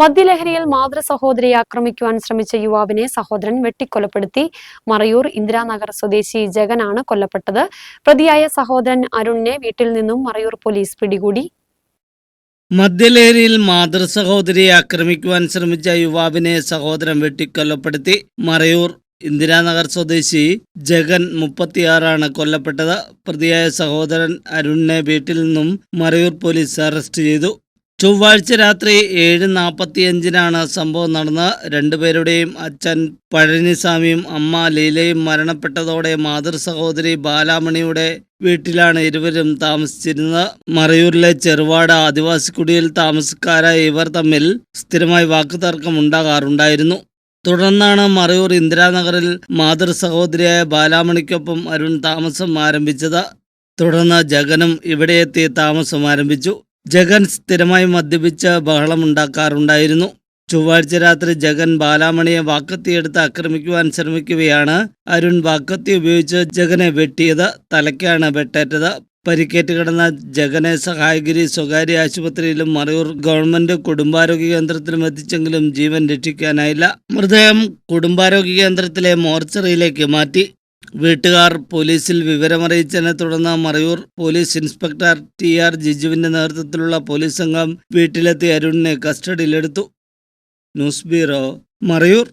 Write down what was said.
മദ്യലഹരിയിൽ മാതൃ സഹോദരിയെ ആക്രമിക്കുവാൻ ശ്രമിച്ച യുവാവിനെ സഹോദരൻ വെട്ടിക്കൊലപ്പെടുത്തി. മറയൂർ ഇന്ദിരാനഗർ സ്വദേശി ജഗനാണ് കൊല്ലപ്പെട്ടത്. പ്രതിയായ സഹോദരൻ അരുണിനെ വീട്ടിൽ നിന്നും മറയൂർ പോലീസ് പിടികൂടി. മദ്യലഹരിയിൽ മാതൃ സഹോദരിയെ ആക്രമിക്കുവാൻ ശ്രമിച്ച യുവാവിനെ സഹോദരൻ വെട്ടിക്കൊലപ്പെടുത്തി. മറയൂർ ഇന്ദിരാനഗർ സ്വദേശി ജഗൻ മുപ്പത്തിയാറാണ് കൊല്ലപ്പെട്ടത്. പ്രതിയായ സഹോദരൻ അരുണിനെ വീട്ടിൽ നിന്നും മറയൂർ പോലീസ് അറസ്റ്റ് ചെയ്തു. ചൊവ്വാഴ്ച രാത്രി ഏഴ് നാൽപ്പത്തിയഞ്ചിനാണ് സംഭവം നടന്ന്. രണ്ടുപേരുടെയും അച്ഛൻ പഴനിസ്വാമിയും അമ്മ ലീലയും മരണപ്പെട്ടതോടെ മാതൃ സഹോദരി ബാലാമണിയുടെ വീട്ടിലാണ് ഇരുവരും താമസിച്ചിരുന്നത്. മറയൂരിലെ ചെറുവാട് ആദിവാസി കുടിയിൽ താമസക്കാരായ ഇവർ തമ്മിൽ സ്ഥിരമായി വാക്കുതർക്കം ഉണ്ടാകാറുണ്ടായിരുന്നു. തുടർന്നാണ് മറയൂർ ഇന്ദിരാനഗറിൽ മാതൃ സഹോദരിയായ ബാലാമണിക്കൊപ്പം അരുൺ താമസം ആരംഭിച്ചത്. തുടർന്ന് ജഗനും ഇവിടെ എത്തി താമസം ആരംഭിച്ചു. ജഗൻ സ്ഥിരമായി മദ്യപിച്ച് ബഹളമുണ്ടാക്കാറുണ്ടായിരുന്നു ചൊവ്വാഴ്ച രാത്രി ജഗൻ ബാലാമണിയെ വാക്കത്തിയെടുത്ത് ആക്രമിക്കുവാൻ ശ്രമിക്കുകയാണ്. അരുൺ വാക്കത്തി ഉപയോഗിച്ച് ജഗനെ വെട്ടിയത് തലയ്ക്കാണ് വെട്ടേറ്റത്. പരിക്കേറ്റ് കിടന്ന ജഗനെ സഹായഗിരി സ്വകാര്യ ആശുപത്രിയിലും മറയൂർ ഗവൺമെന്റ് കുടുംബാരോഗ്യ കേന്ദ്രത്തിലും എത്തിച്ചെങ്കിലും ജീവൻ രക്ഷിക്കാനായില്ല. മൃതദേഹം കുടുംബാരോഗ്യ കേന്ദ്രത്തിലെ മോർച്ചറിയിലേക്ക് മാറ്റി. വീട്ടുകാർ പോലീസിൽ വിവരമറിയിച്ചതിനെ തുടർന്ന് Marayur police inspector T R ജിജുവിന്റെ നേതൃത്വത്തിലുള്ള പോലീസ് സംഘം വീട്ടിലെത്തി അരുണിനെ കസ്റ്റഡിയിലെടുത്തു. News bureau Marayur.